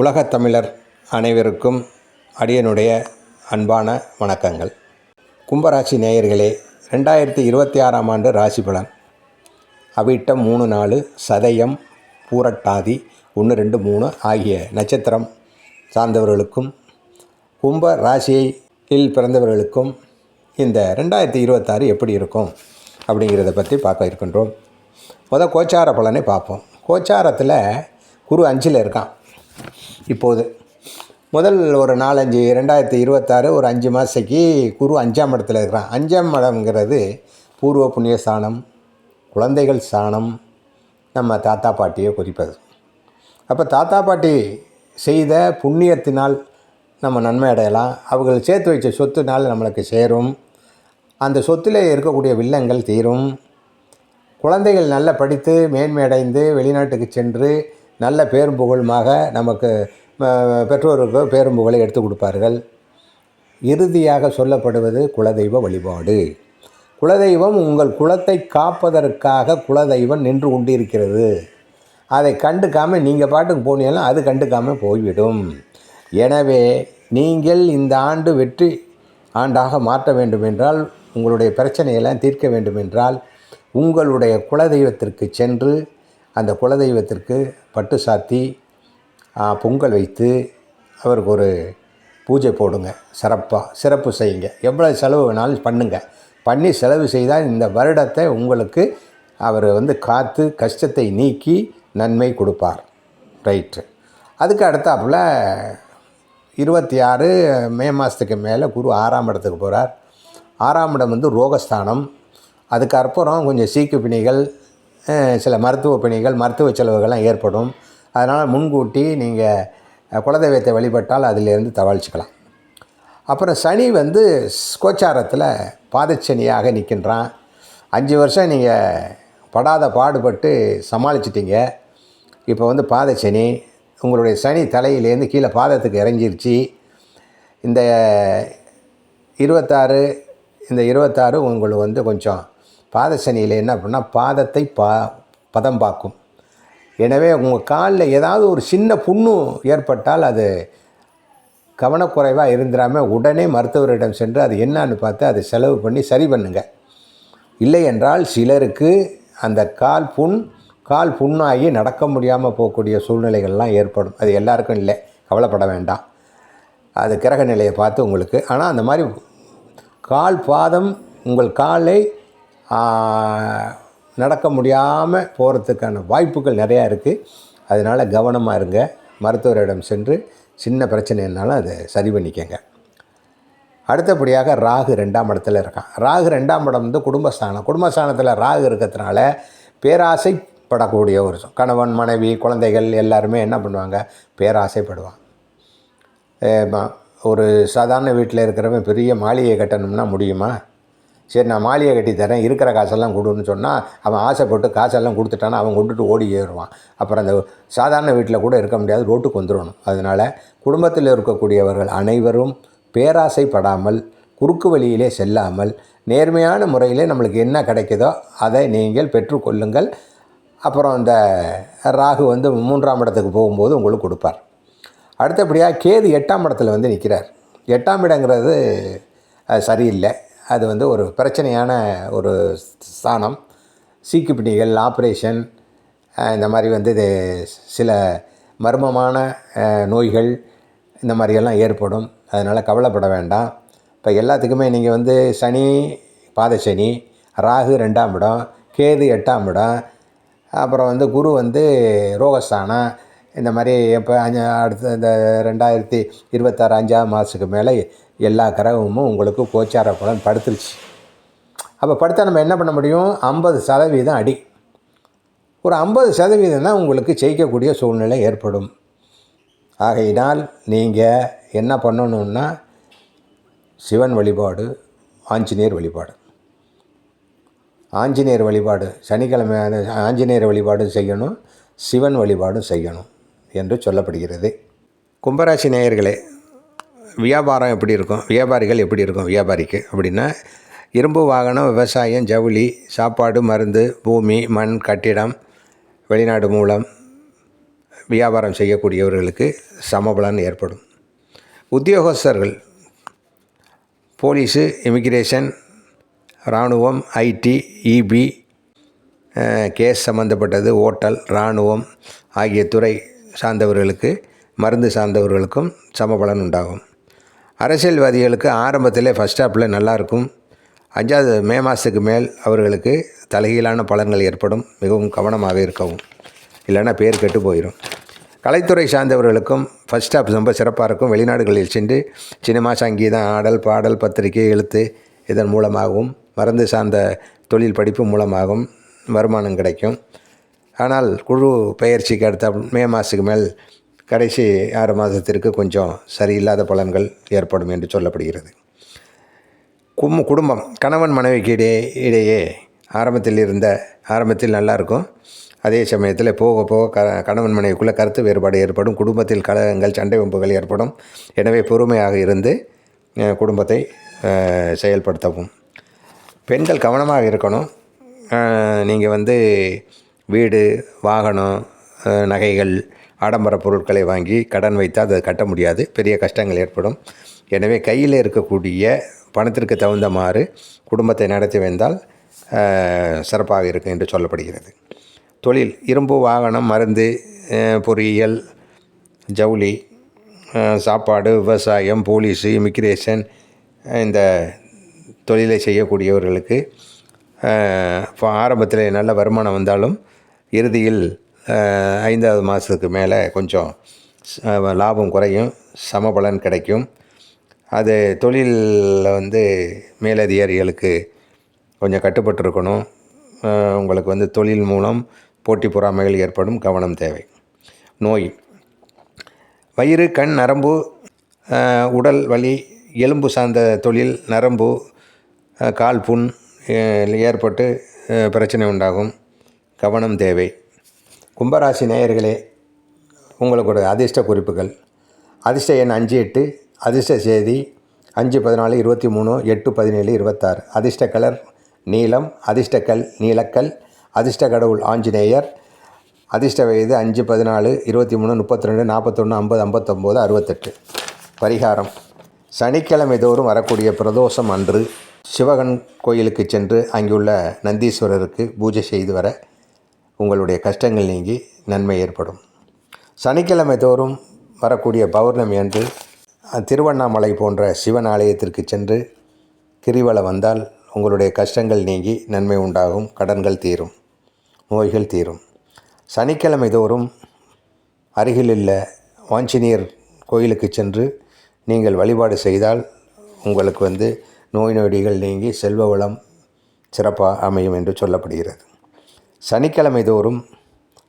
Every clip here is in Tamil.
உலகத் தமிழர் அனைவருக்கும் அடியனுடைய அன்பான வணக்கங்கள். கும்பராசி நேயர்களே ரெண்டாயிரத்தி இருபத்தி ஆறாம் ஆண்டு ராசி பலன். அவிட்டம் மூணு நாலு சதயம் பூரட்டாதி ஒன்று ரெண்டு மூணு ஆகிய நட்சத்திரம் சார்ந்தவர்களுக்கும் கும்ப ராசியில் பிறந்தவர்களுக்கும் இந்த ரெண்டாயிரத்தி இருபத்தாறு எப்படி இருக்கும் அப்படிங்கிறத பற்றி பார்க்க இருக்கின்றோம். முதல் கோச்சார பலனை பார்ப்போம். கோச்சாரத்தில் குரு அஞ்சில் இருக்கான். இப்போது. முதல் ஒரு நாலஞ்சு ரெண்டாயிரத்தி இருபத்தாறு ஒரு அஞ்சு மாதத்துக்கு குரு அஞ்சாம் இடத்துல இருக்கிறான். அஞ்சாம் இடம்ங்கிறது பூர்வ புண்ணிய ஸ்தானம் குழந்தைகள் ஸ்தானம் நம்ம தாத்தா பாட்டியை குறிப்பது. அப்போ தாத்தா பாட்டி செய்த புண்ணியத்தினால் நம்ம நன்மை அடையலாம். அவர்கள் சேர்த்து வைச்ச சொத்துனால் நம்மளுக்கு சேரும். அந்த சொத்தில் இருக்கக்கூடிய வில்லங்கள் தீரும். குழந்தைகள் நல்லா படித்து மேன்மையடைந்து வெளிநாட்டுக்கு சென்று நல்ல பேரும் புகழுமாக நமக்கு பெற்றோருக்கு பேரும் புகழை எடுத்து கொடுப்பார்கள். இறுதியாக சொல்லப்படுவது குலதெய்வ வழிபாடு. குலதெய்வம் உங்கள் குலத்தை காப்பதற்காக குலதெய்வம் நின்று கொண்டிருக்கிறது. அதை கண்டுக்காமல் நீங்கள் பாட்டுக்கு போனீங்கன்னா அது கண்டுக்காமல் போய்விடும். எனவே நீங்கள் இந்த ஆண்டு வெற்றி ஆண்டாக மாற்ற வேண்டுமென்றால் உங்களுடைய பிரச்சனையெல்லாம் தீர்க்க வேண்டுமென்றால் உங்களுடைய குலதெய்வத்திற்கு சென்று அந்த குலதெய்வத்திற்கு பட்டு சாத்தி பொங்கல் வைத்து அவருக்கு ஒரு பூஜை போடுங்க. சிறப்பாக சிறப்பு செய்யுங்க. எவ்வளோ செலவு வேணாலும் பண்ணுங்கள் பண்ணி செலவு செய்தால் இந்த வருடத்தை உங்களுக்கு அவர் வந்து காத்து கஷ்டத்தை நீக்கி நன்மை கொடுப்பார். ரைட்டு. அதுக்கு அடுத்தாப்புல இருபத்தி ஆறு மே மாதத்துக்கு மேலே குரு ஆறாம் இடத்துக்கு போகிறார் ஆறாம் இடம் வந்து ரோகஸ்தானம். அதுக்கு அப்புறம் கொஞ்சம் சீக்கு பிணிகள் சில மருத்துவ பிணிகள் மருத்துவ செலவுகள்லாம் ஏற்படும். அதனால் முன்கூட்டி நீங்கள் குலதெய்வத்தை வழிபட்டால் அதிலிருந்து தவழ்ச்சிக்கலாம். அப்புறம் சனி வந்து கோச்சாரத்தில் பாதச்சனியாக நிற்கின்றான் அஞ்சு வருஷம் நீங்கள் படாத பாடுபட்டு சமாளிச்சிட்டிங்க. இப்போ வந்து பாதச்சனி உங்களுடைய சனி தலையிலேருந்து கீழே பாதத்துக்கு இறங்கிருச்சு. இந்த இருபத்தாறு இந்த இருபத்தாறு உங்களுக்கு வந்து கொஞ்சம் பாத சனியில் என்ன பண்ணால் பாதத்தை பா பதம் பார்க்கும் எனவே உங்கள் காலில் ஏதாவது ஒரு சின்ன புண்ணு ஏற்பட்டால் அது கவனக்குறைவாக இருந்துடாமல் உடனே மருத்துவரிடம் சென்று அது என்னன்னு பார்த்து அதை செலவு பண்ணி சரி பண்ணுங்க. இல்லை என்றால் சிலருக்கு அந்த கால் புண் கால் புண்ணாகி நடக்க முடியாமல் போகக்கூடிய சூழ்நிலைகள்லாம் ஏற்படும். அது எல்லாருக்கும் இல்லை. கவலைப்பட வேண்டாம். அது கிரக நிலையை பார்த்து உங்களுக்கு. ஆனால் அந்த மாதிரி கால் பாதம் உங்கள் காலை நடக்க முடியாமல் போகிறதுக்கான வாய்ப்புகள் நிறையா இருக்குது அதனால் கவனமாக இருங்க. மருத்துவரிடம் சென்று சின்ன பிரச்சனைனாலும் அதை சரி பண்ணிக்கங்க. அடுத்தபடியாக ராகு ரெண்டாம் இடத்துல இருக்கான். ராகு ரெண்டாம் இடம் வந்து குடும்பஸ்தானம். குடும்பஸ்தானத்தில் ராகு இருக்கிறதுனால பேராசைப்படக்கூடிய ஒரு கணவன் மனைவி குழந்தைகள் எல்லாருமே என்ன பண்ணுவாங்க? பேராசைப்படுவான் ஒரு சாதாரண வீட்டில் இருக்கிறவன் பெரிய மாளிகை கட்டணும்னா முடியுமா? சரி நான் மாளிகை கட்டி தரேன் இருக்கிற காசெல்லாம் கொடுன்னு சொன்னால் அவன் ஆசைப்பட்டு காசெல்லாம் கொடுத்துட்டானா அவன் கொண்டுட்டு ஓடி ஏறுவான். அப்புறம் அந்த சாதாரண வீட்டில் கூட இருக்க முடியாது ரோட்டுக்கு வந்துடணும். அதனால் குடும்பத்தில் இருக்கக்கூடியவர்கள் அனைவரும் பேராசைப்படாமல் குறுக்கு வழியிலே செல்லாமல் நேர்மையான முறையிலே நம்மளுக்கு என்ன கிடைக்குதோ அதை நீங்கள் பெற்றுக்கொள்ளுங்கள் அப்புறம் இந்த ராகு வந்து மூன்றாம் இடத்துக்கு போகும்போது உங்களுக்கு கொடுப்பார். அடுத்தபடியாக கேது எட்டாம் இடத்துல வந்து நிற்கிறார். எட்டாம் இடங்கிறது அது சரியில்லை. அது வந்து ஒரு பிரச்சனையான ஒரு ஸ்தானம் சீக்குப்பிணிகள் ஆப்ரேஷன் இந்த மாதிரி வந்து இது சில மர்மமான நோய்கள் இந்த மாதிரியெல்லாம் ஏற்படும். அதனால் கவலைப்பட வேண்டாம். இப்போ எல்லாத்துக்குமே நீங்கள் வந்து சனி பாதசனி ராகு ரெண்டாம் இடம் கேது எட்டாம் இடம் அப்புறம் வந்து குரு வந்து ரோகஸ்தானம் இந்த மாதிரி இப்போ அஞ்சு அடுத்த இந்த ரெண்டாயிரத்தி இருபத்தாறு அஞ்சாம் மாதத்துக்கு மேலே எல்லா கிரகமும் உங்களுக்கு கோச்சார பலன் படுத்துருச்சு. அப்போ படுத்தா நம்ம என்ன பண்ண முடியும்? ஐம்பது சதவீதம் அடி. ஒரு ஐம்பது சதவீதம் தான் உங்களுக்கு ஜெயிக்கக்கூடிய சூழ்நிலை ஏற்படும். ஆகையினால் நீங்கள் என்ன பண்ணணுன்னா சிவன் வழிபாடு ஆஞ்சநேயர் வழிபாடு. ஆஞ்சநேயர் வழிபாடு சனிக்கிழமை ஆஞ்சநேயர் வழிபாடும் செய்யணும் சிவன் வழிபாடும் செய்யணும் என்று சொல்லப்படுகிறது. கும்பராசி நேயர்களே வியாபாரம் எப்படி இருக்கும்? வியாபாரிகள் எப்படி இருக்கும்? வியாபாரிக்கு அப்படின்னா இரும்பு வாகனம் விவசாயம் ஜவுளி சாப்பாடு மருந்து பூமி மண் கட்டிடம் வெளிநாடு மூலம் வியாபாரம் செய்யக்கூடியவர்களுக்கு சமபலன் ஏற்படும். உத்தியோகஸ்தர்கள் போலீஸு இமிக்ரேஷன் இராணுவம் ஐடி இபி கேஸ் சம்மந்தப்பட்டது ஓட்டல் இராணுவம் ஆகிய துறை சார்ந்தவர்களுக்கு மருந்து சார்ந்தவர்களுக்கும் சமபலன் உண்டாகும். அரசியல்வாதிகளுக்கு ஆரம்பத்தில் ஃபஸ்ட் ஸ்டாப்பில் நல்லாயிருக்கும். அஞ்சாவது மே மாதத்துக்கு மேல் அவர்களுக்கு தலைகீழான பலன்கள் ஏற்படும். மிகவும் கவனமாக இருக்கவும். இல்லைன்னா பேர் கெட்டு போயிடும் கலைத்துறை சார்ந்தவர்களுக்கும் ஃபஸ்ட் ஸ்டாப் ரொம்ப சிறப்பாக இருக்கும். வெளிநாடுகளில் சென்று சினிமா சங்கீதம் ஆடல் பாடல் பத்திரிகை எழுத்து இதன் மூலமாகவும் மருந்து சார்ந்த தொழில் படிப்பு மூலமாகவும் வருமானம் கிடைக்கும். ஆனால் குழு பயிற்சிக்கு அடுத்த மே மாதத்துக்கு மேல் கடைசி ஆறு மாதத்திற்கு கொஞ்சம் சரியில்லாத பலன்கள் ஏற்படும் என்று சொல்லப்படுகிறது. கும் குடும்பம் கணவன் மனைவிக்கு இடையே இடையே ஆரம்பத்தில் இருந்த ஆரம்பத்தில் நல்லாயிருக்கும் அதே சமயத்தில் போக போக க கணவன் மனைவிக்குள்ளே கருத்து வேறுபாடு ஏற்படும். குடும்பத்தில் கலகங்கள் சண்டை வம்புகள் ஏற்படும். எனவே பொறுமையாக இருந்து குடும்பத்தை செயல்படுத்தவும். பெண்கள் கவனமாக இருக்கணும். நீங்கள் வந்து வீடு வாகனம் நகைகள் ஆடம்பர பொருட்களை வாங்கி கடன் வைத்தால் அதை கட்ட முடியாது. பெரிய கஷ்டங்கள் ஏற்படும். எனவே கையில் இருக்கக்கூடிய பணத்திற்கு தகுந்தமாறு குடும்பத்தை நடத்தி வந்தால் சிறப்பாக இருக்கும் என்று சொல்லப்படுகிறது. தொழில் இரும்பு வாகனம் மருந்து பொறியியல் ஜவுளி சாப்பாடு விவசாயம் போலீஸு இமிக்ரேஷன் இந்த தொழிலை செய்யக்கூடியவர்களுக்கு ஆரம்பத்தில் நல்ல வருமானம் வந்தாலும் இறுதியில் ஐந்தாவது மாதத்துக்கு மேலே கொஞ்சம் லாபம் குறையும் சமபலன் கிடைக்கும். அது தொழிலில் வந்து மேலதிகாரிகளுக்கு கொஞ்சம் கட்டுப்பட்டிருக்கணும். உங்களுக்கு வந்து தொழில் மூலம் போட்டி பொறாமைகள் ஏற்படும் கவனம் தேவை. நோய். வயிறு கண் நரம்பு உடல் வலி எலும்பு சார்ந்த தொழில் நரம்பு கால் புண் ஏற்பட்டு பிரச்சனை உண்டாகும். கவனம் தேவை. கும்பராசி நேயர்களே உங்களுக்கு ஒரு அதிர்ஷ்ட குறிப்புகள். அதிர்ஷ்ட எண் அஞ்சு எட்டு அதிர்ஷ்ட செய்தி அஞ்சு பதினாலு இருபத்தி மூணு எட்டு பதினேழு இருபத்தாறு. அதிர்ஷ்ட கலர் நீலம் அதிர்ஷ்ட கல் நீலக்கல் அதிர்ஷ்ட கடவுள் ஆஞ்சநேயர். அதிர்ஷ்ட வயது அஞ்சு பதினாலு இருபத்தி மூணு முப்பத்தி ரெண்டு நாற்பத்தொன்று ஐம்பது ஐம்பத்தொம்போது அறுபத்தெட்டு. பரிகாரம். சனிக்கிழமை தோறும் வரக்கூடிய பிரதோஷம் அன்று சிவகன் கோயிலுக்கு சென்று அங்குள்ள நந்தீஸ்வரருக்கு பூஜை செய்து வர உங்களுடைய கஷ்டங்கள் நீங்கி நன்மை ஏற்படும். சனிக்கிழமை தோறும் வரக்கூடிய பௌர்ணமி அன்று திருவண்ணாமலை போன்ற சிவன் ஆலயத்திற்கு சென்று கிரிவலம் வந்தால் உங்களுடைய கஷ்டங்கள் நீங்கி நன்மை உண்டாகும் கடன்கள் தீரும் நோய்கள் தீரும். சனிக்கிழமை தோறும் அருகிலுள்ள வாஞ்சினியர் கோயிலுக்கு சென்று நீங்கள் வழிபாடு செய்தால் உங்களுக்கு வந்து நோய் நொடிகள் நீங்கி செல்வ வளம் சிறப்பாக அமையும் என்று சொல்லப்படுகிறது. சனிக்கிழமை தோறும்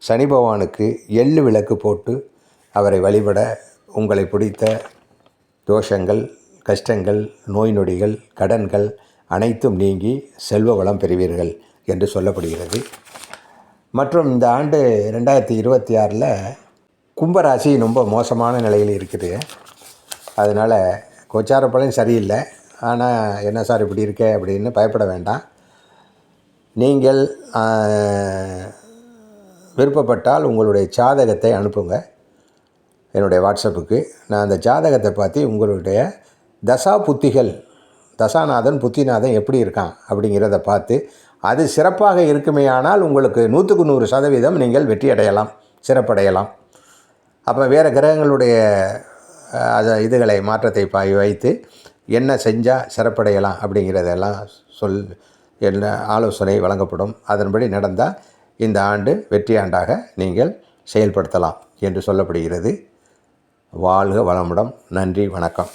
சனி பகவானுக்கு எள்ளு விளக்கு போட்டு அவரை வழிபட உங்களை பிடித்த தோஷங்கள் கஷ்டங்கள் நோய் நொடிகள் கடன்கள் அனைத்தும் நீங்கி செல்வ வளம் பெறுவீர்கள் என்று சொல்லப்படுகிறது. மற்றும் இந்த ஆண்டு ரெண்டாயிரத்தி இருபத்தி ஆறில் கும்பராசி ரொம்ப மோசமான நிலையில் இருக்குது. அதனால் கோச்சார பலன் சரியில்லை. ஆனால் என்ன சார் இப்படி இருக்கே அப்படின்னு பயப்பட வேண்டாம். நீங்கள் விருப்பப்பட்டால் உங்களுடைய ஜாதகத்தை அனுப்புங்க. என்னுடைய வாட்ஸ்அப்புக்கு. நான் அந்த ஜாதகத்தை பார்த்து உங்களுடைய தசா புத்திகள் தசாநாதன் புத்திநாதன் எப்படி இருக்கான் அப்படிங்கிறத பார்த்து அது சிறப்பாக இருக்குமேயானால் உங்களுக்கு நூற்றுக்கு நூறு சதவீதம் நீங்கள் வெற்றி அடையலாம் சிறப்படையலாம். அப்போ வேறு கிரகங்களுடைய அதை இதுகளை மாற்றத்தை பாய் வைத்து என்ன செஞ்சால் சிறப்படையலாம் அப்படிங்கிறதெல்லாம் சொல் என்ன ஆலோசனை வழங்கப்படும். அதன்படி நடந்தால் இந்த ஆண்டு வெற்றி ஆண்டாக நீங்கள் செயல்படுத்தலாம் என்று சொல்லப்படுகிறது. வாழ்க வளமுடன். நன்றி வணக்கம்.